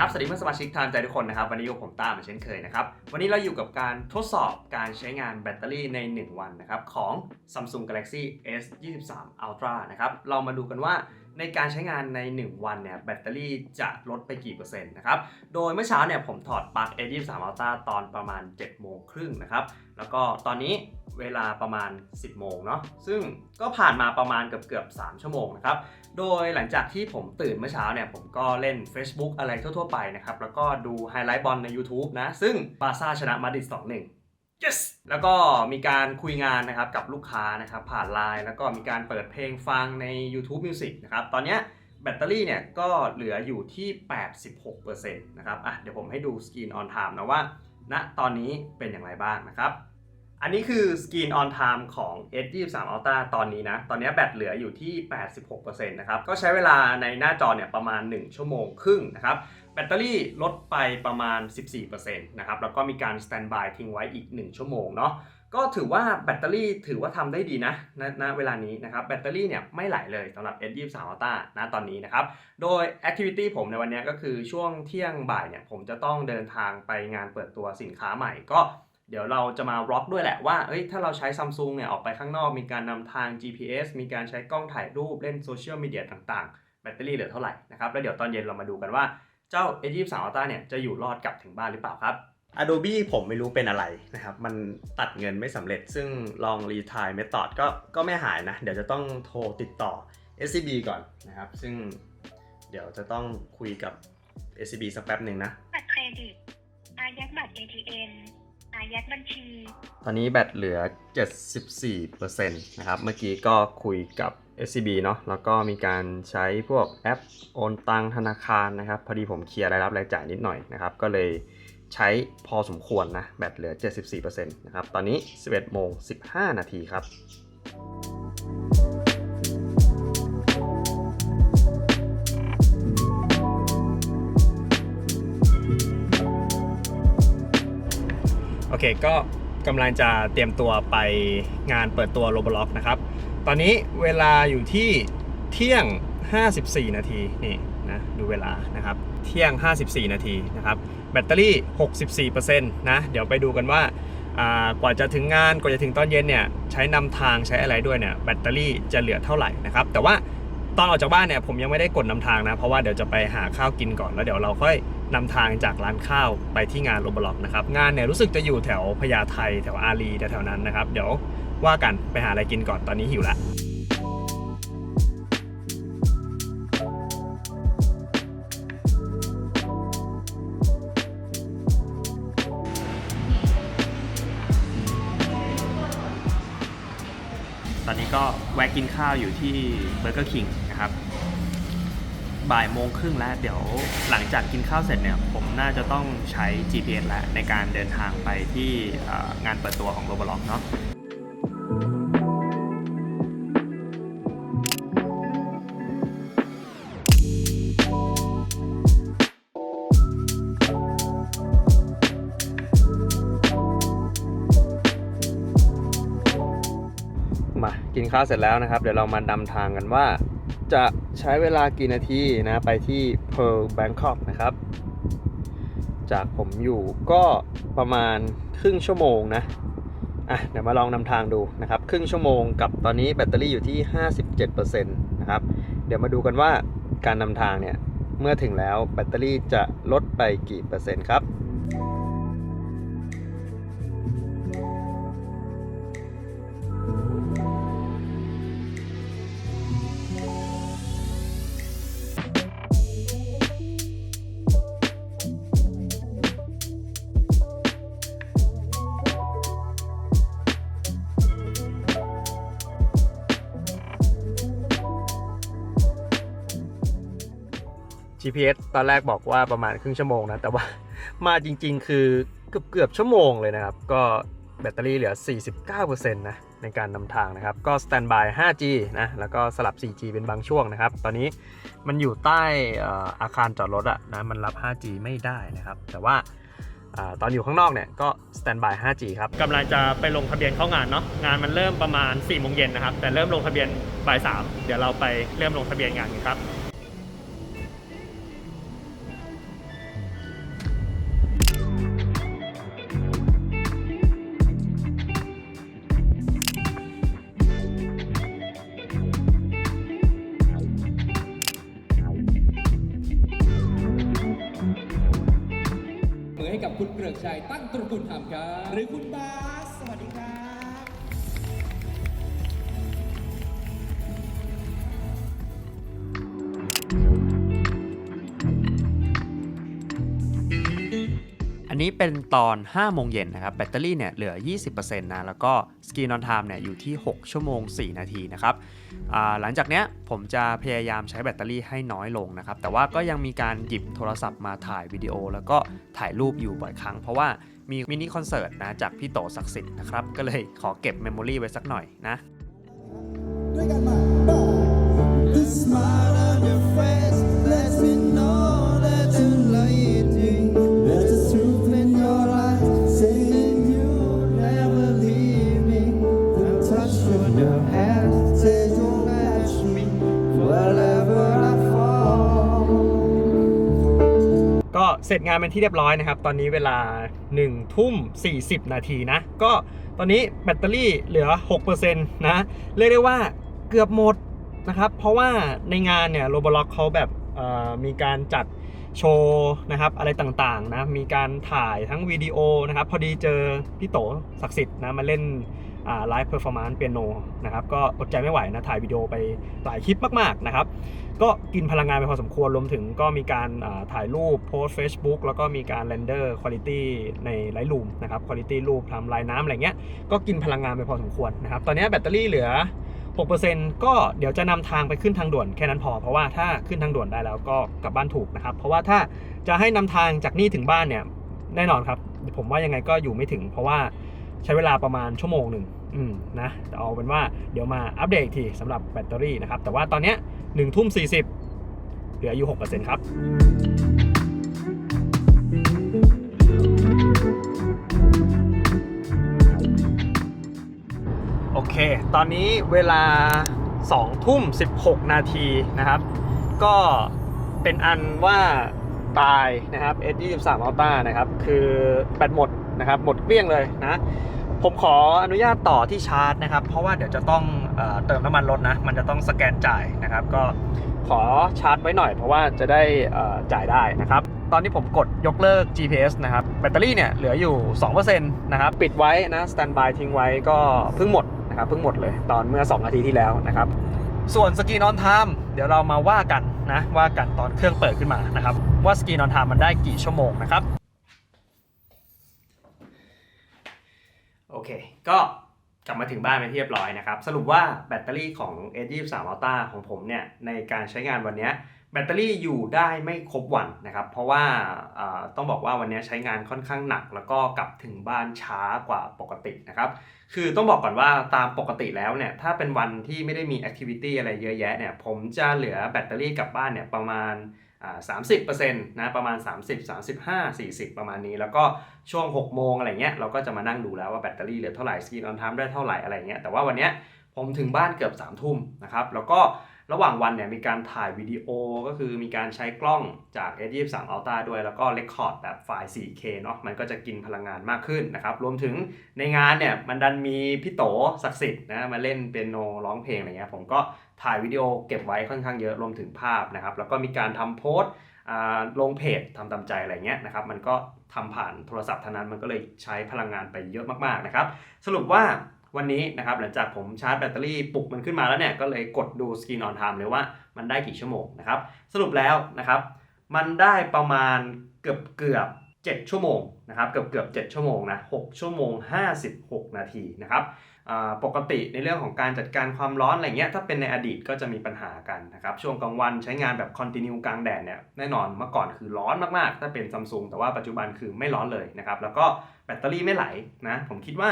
ครับ สวัสดีเพื่อนสมาชิกทางใจทุกคนนะครับ วันนี้อยู่ผมต้าเหมือนเช่นเคยนะครับ วันนี้เราอยู่กับการทดสอบการใช้งานแบตเตอรี่ใน 1 วันนะครับ ของ Samsung Galaxy S 23 Ultra นะครับ เรามาดูกันว่า ในการใช้งานใน 1 วันเนี่ยแบตเตอรี่จะลดไปกี่เปอร์เซ็นต์นะครับ โดยเมื่อเช้าเนี่ยผมถอดปลั๊ก S 23 Ultra ตอนประมาณ 7 โมงครึ่งนะครับ แล้วก็ตอนนี้เวลาประมาณ 10 โมงเนาะ ซึ่งก็ผ่านมาประมาณเกือบเกือบ3ชั่วโมงนะครับ โดยหลังจากที่ผมตื่นเมื่อเช้าเนี่ยผมก็เล่น Facebook อะไรทั่วๆไปนะครับ แล้วก็ดูไฮไลท์บอลใน YouTube นะ ซึ่งบาซ่าชนะมาดริด2-1 yes แล้วก็มีการคุยงานนะครับกับลูกค้านะครับผ่านไลน์แล้วก็มีการเปิดเพลงฟังใน YouTube Music นะครับ ตอนนี้แบตเตอรี่เนี่ยก็เหลืออยู่ที่ 86%นะครับอะเดี๋ยวผมให้ดูสกรีนออนไทม์นะว่าณตอนนี้เป็นอย่างไรบ้างนะครับ อันนี้คือ Screen on Time ของ S23 Ultra ตอนนี้นะ ตอนนี้แบตเหลืออยู่ที่ 86%นะครับ ก็ใช้เวลาในหน้าจอเนี่ยประมาณ 1 ชั่วโมงครึ่งนะครับ ตเตอรี่ลดไปประมาณ 14%นะครับแล้วก็มีการสแตนบายทิ้งไว้อีก 1 ชั่วโมงเนาะก็ถือว่าแบตเตอรี่ถือว่าทำได้ดีนะณณเวลานี้นะครับแบตเตอรี่เนี่ยไม่ไหลเลยสำหรับ S23 Ultra ณตอนนี้นะครับ โดย Activity ผมในวันนี้ก็คือช่วงเที่ยงบ่ายเนี่ยผมจะต้องเดินทางไปงานเปิดตัวสินค้าใหม่ก็เดี๋ยวเราจะมาร็อกด้วยแหละว่า เอ้ย ถ้าเราใช้ซัมซุงเนี่ย ออกไปข้างนอก มีการนำทาง GPS มีการใช้กล้องถ่ายรูป เล่นโซเชียลมีเดียต่างๆ แบตเตอรี่เหลือเท่าไหร่นะครับ แล้วเดี๋ยวตอนเย็นเรามาดูกันว่า เจ้า A23 Ultra เนี่ยจะอยู่รอดกลับถึงบ้านหรือเปล่าครับ Adobe ผมไม่รู้เป็นอะไรนะครับ มันตัดเงินไม่สำเร็จ ซึ่งลอง retry method ก็ก็ไม่หายนะ เดี๋ยวจะต้องโทรติดต่อ SCB ก่อนนะครับ ซึ่งเดี๋ยวจะต้องคุยกับ SCB สักแป๊บหนึ่งนะ บัตรเครดิตอายัดบัตร ATM อายัดบัญชี ตอนนี้แบตเหลือ 74%นะครับ เมื่อกี้ก็คุยกับ SCB เนาะแล้วก็มีการใช้พวกแอปโอนตังธนาคารนะครับ พอดีผมเคลียร์รายรับรายจ่ายนิดหน่อยนะครับ ก็เลยใช้พอสมควรนะ แบตเหลือ 74%นะครับ ตอนนี้ 11โมง15 นาทีครับ เคก็กำลังจะเตรียมตัวไปงานเปิดตัว Roblox นะครับ ตอนนี้เวลาอยู่ที่เที่ยง 54 นาทีนี่นะดูเวลานะครับ เที่ยง 54 นาทีนะครับ แบตเตอรี่ 64%นะเดี๋ยวไปดูกันว่าอ่ากว่าจะถึงงานกว่าจะถึงตอนเย็นเนี่ยใช้นำทางใช้อะไรด้วยเนี่ยแบตเตอรี่จะเหลือเท่าไหร่นะครับ แต่ว่า ตอนออกจากบ้านเนี่ยผมยังไม่ได้กดนำทางนะ เพราะว่าเดี๋ยวจะไปหาข้าวกินก่อนแล้วเดี๋ยวเราค่อยนำทางจากร้านข้าวไปที่งานโรบล็อกนะครับงานเนี่ยรู้สึกจะอยู่แถวพญาไทแถวอารีแถวๆนั้นนะครับ เดี๋ยวว่ากันไปหาอะไรกินก่อนตอนนี้หิวละตอนนี้ก็แวะกินข้าวอยู่ที่เบอร์เกอร์คิง นะครับ บ่ายโมงครึ่งแล้ว เดี๋ยวหลังจากกินข้าวเสร็จเนี่ย ผมน่าจะต้องใช้ GPS แล้วในการเดินทางไปที่งานเปิดตัวของ Roblox เนาะมากินข้าวเสร็จแล้วนะครับ เดี๋ยวเรามาดำทางกันว่า จะใช้เวลากี่นาทีนะ ไปที่ Pearl Bangkok นะครับ จากผมอยู่ก็ประมาณครึ่งชั่วโมงนะอะเดี๋ยวมาลองนำทางดูนะครับ ครึ่งชั่วโมงกับตอนนี้แบตเตอรี่อยู่ที่ 57%นะครับ เดี๋ยวมาดูกันว่าการนำทางเนี่ย เมื่อถึงแล้วแบตเตอรี่จะลดไปกี่เปอร์เซ็นต์ครับ GPS ตอนแรกบอกว่าประมาณครึ่งชั่วโมงนะ แต่ว่ามาจริงๆ คือเกือบเกือบชั่วโมงเลยนะครับ ก็แบตเตอรี่เหลือ 49%นะในการนำทางนะครับ ก็สแตนบาย 5G นะ แล้วก็สลับ 4G เป็นบางช่วงนะครับ ตอนนี้มันอยู่ใต้อาคารจอดรถอะนะ มันรับ 5G ไม่ได้นะครับ แต่ว่าอ่าตอนอยู่ข้างนอกเนี่ยก็สแตนบาย 5G ครับกำลังจะไปลงทะเบียนเข้างานเนาะ งานมันเริ่มประมาณ4โมงเย็นนะครับ แต่เริ่มลงทะเบียนบ่าย3เดี๋ยวเราไปเริ่มลงทะเบียนงานกันครับ ชัยตั้งตระกูลธรรมครับ หรือคุณบาสสวัสดีครับอั นนี้เป็นตอน 5 โมงเย็นนะครับ แบตเตอรี่เนี่ยเหลือ 20%นะ แล้วก็สกีนอนไทม์เนี่ยอยู่ที่ 6 ชั่วโมง 4 นาทีนะครับ หลังจากเนี้ยผมจะพยายามใช้แบตเตอรี่ให้น้อยลงนะครับ แต่ว่าก็ยังมีการหยิบโทรศัพท์มาถ่ายวิดีโอ แล้วก็ถ่ายรูปอยู่บ่อยครั้ง เพราะว่ามีมินิคอนเสิร์ตนะจากพี่โตศักดิ์สิทธิ์นะครับ ก็เลยขอเก็บเมมโมรีไว้สักหน่อยนะ ด้วยกันมา เสร็จงานเป็นที่เรียบร้อยนะครับ ตอนนี้เวลา1ทุ่ม40 นาทีนะ ก็ตอนนี้แบตเตอรี่เหลือ 6%นะเรียกได้ว่าเกือบหมดนะครับ เพราะว่าในงานเนี่ยโรบล็อกเขาแบบมีการจัดโชว์นะครับอะไรต่างๆนะ มีการถ่ายทั้งวิดีโอนะครับ พอดีเจอพี่โตศักดิ์สิทธิ์นะมาเล่น ไลฟ์เพอร์ฟอร์มานซ์เปียโนนะครับก็อดใจไม่ไหวนะถ่ายวิดีโอไปหลายคลิปมากๆนะครับก็กินพลังงานไปพอสมควรรวมถึงก็มีการถ่ายรูปโพสต์ Facebook แล้วก็มีการเรนเดอร์คุณ i t y ใน Lightroom นะครับคุณ i t y รูปทำลายน้ำอะไรเงี้ยก็กินพลังงานไปพอสมควรนะครับตอนนี้แบตเตอรี่เหลือ6%ก็เดี๋ยวจะนำทางไปขึ้นทางด่วนแค่นั้นพอ เพราะว่าถ้าขึ้นทางด่วนได้แล้วก็กลับบ้านถูกนะครับ เพราะว่าถ้าจะให้นำทางจากนี่ถึงบ้านเนี่ยแน่นอนครับ ผมว่ายังไงก็อยู่ไม่ถึง เพราะว่าใช้เวลาประมาณชั่วโมงหนึ่ง อืมนะแต่เอาเป็นว่าเดี๋ยวมาอัปเดตอีกทีสำหรับแบตเตอรี่นะครับ แต่ว่าตอนเนี้ย1ทุ่ม40เหลืออยู่6%ครับโอเค ตอนนี้เวลา2ทุ่ม 16 นาทีนะครับ ก็เป็นอันว่าตายนะครับ S23 Ultra นะครับ คือแบตหมดนะครับ หมดเกลี้ยงเลยนะ ผมขออนุญาตต่อที่ชาร์จนะครับ เพราะว่าเดี๋ยวจะต้องเอเติมน้ำมันรถนะ มันจะต้องสแกนจ่ายนะครับ ก็ขอชาร์จไว้หน่อยเพราะว่าจะได้จ่ายได้นะครับ ตอนนี้ผมกดยกเลิก GPS นะครับ แบตเตอรี่เนี่ยเหลืออยู่ 2%นะครับ ปิดไว้นะสแตนบายทิ้งไว้ก็เพิ่งหมดนะครับ เพิ่งหมดเลยตอนเมื่อ 2 นาทีที่แล้วนะครับ ส่วนสกีนอนไทม์เดี๋ยวเรามาว่ากันนะ ว่ากันตอนเครื่องเปิดขึ้นมานะครับ ว่าสกีนอนไทม์มันได้กี่ชั่วโมงนะครับ โอเค ก็กลับมาถึงบ้านเป็นที่เรียบร้อยนะครับ สรุปว่าแบตเตอรี่ของ S23 Ultra ของผมเนี่ย ในการใช้งานวันนี้แบตเตอรี่อยู่ได้ไม่ครบวันนะครับ เพราะว่าต้องบอกว่าวันนี้ใช้งานค่อนข้างหนัก แล้วก็กลับถึงบ้านช้ากว่าปกตินะครับ คือต้องบอกก่อนว่าตามปกติแล้วเนี่ย ถ้าเป็นวันที่ไม่ได้มีแอคทิวิตี้อะไรเยอะแยะเนี่ย ผมจะเหลือแบตเตอรี่กลับบ้านเนี่ยประมาณ 30%นะประมาณ 30 35 40 ประมาณนี้ แล้วก็ช่วง 6 โมงอะไรเงี้ยเราก็จะมานั่งดูแล้วว่าแบตเตอรี่เหลือเท่าไหร่สกีนออนไทม์ได้เท่าไหร่อะไรเงี้ยแต่ว่าวันเนี้ยผมถึงบ้านเกือบ3ทุ่มนะครับแล้วก็ ระหว่างวันเนี่ยมีการถ่ายวิดีโอก็คือมีการใช้กล้องจาก S23 Ultra ด้วยแล้วก็เรคคอร์ดแบบไฟล์ 4K เนาะมันก็จะกินพลังงานมากขึ้นนะครับ รวมถึงในงานเนี่ยมันดันมีพี่โตศักดิ์สิทธิ์นะมาเล่นเปียโนร้องเพลงอะไรเงี้ยผมก็ถ่ายวิดีโอเก็บไว้ค่อนข้างเยอะรวมถึงภาพนะครับ แล้วก็มีการทำโพสต์อ่าลงเพจทำตามใจอะไรเงี้ยนะครับ มันก็ทำผ่านโทรศัพท์เท่านั้นมันก็เลยใช้พลังงานไปเยอะมากๆนะครับ สรุปว่า วันนี้นะครับหลังจากผมชาร์จแบตเตอรี่ปลุกมันขึ้นมาแล้วเนี่ยก็เลยกดดูสกรีนออนไทม์เลยว่ามันได้กี่ชั่วโมงนะครับสรุปแล้วนะครับมันได้ประมาณเกือบเกือบ7ชั่วโมงนะครับเกือบเกือบ7ชั่วโมงนะ6ชั่วโมง 56 นาทีนะครับปกติในเรื่องของการจัดการความร้อนอะไรเงี้ยถ้าเป็นในอดีตก็จะมีปัญหากันนะครับช่วงกลางวันใช้งานแบบคอนติเนียกลางแดดเนี่ยแน่นอนเมื่อก่อนคือร้อนมากๆ ถ้าเป็นซัมซุงแต่ว่าปัจจุบันคือไม่ร้อนเลยนะครับแล้วก็แบตเตอรี่ไม่ไหลนะผมคิดว่า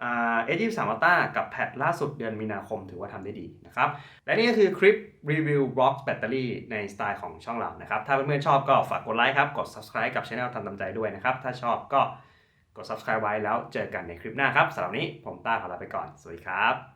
เอ่า S23 Ultra กับแพทล่าสุดเดือนมีนาคมถือว่าทำได้ดีนะครับ และนี่ก็คือคลิปรีวิวบล็อกแบตเตอรี่ในสไตล์ของช่องเรานะครับ ถ้าเพื่อนๆชอบก็ฝากกดไลค์ครับ กด subscribe กับช่องทำตามใจด้วยนะครับ ถ้าชอบก็กด subscribe ไว้แล้วเจอกันในคลิปหน้าครับสำหรับนี้ผมต้าขอลาไปก่อน สวัสดีครับ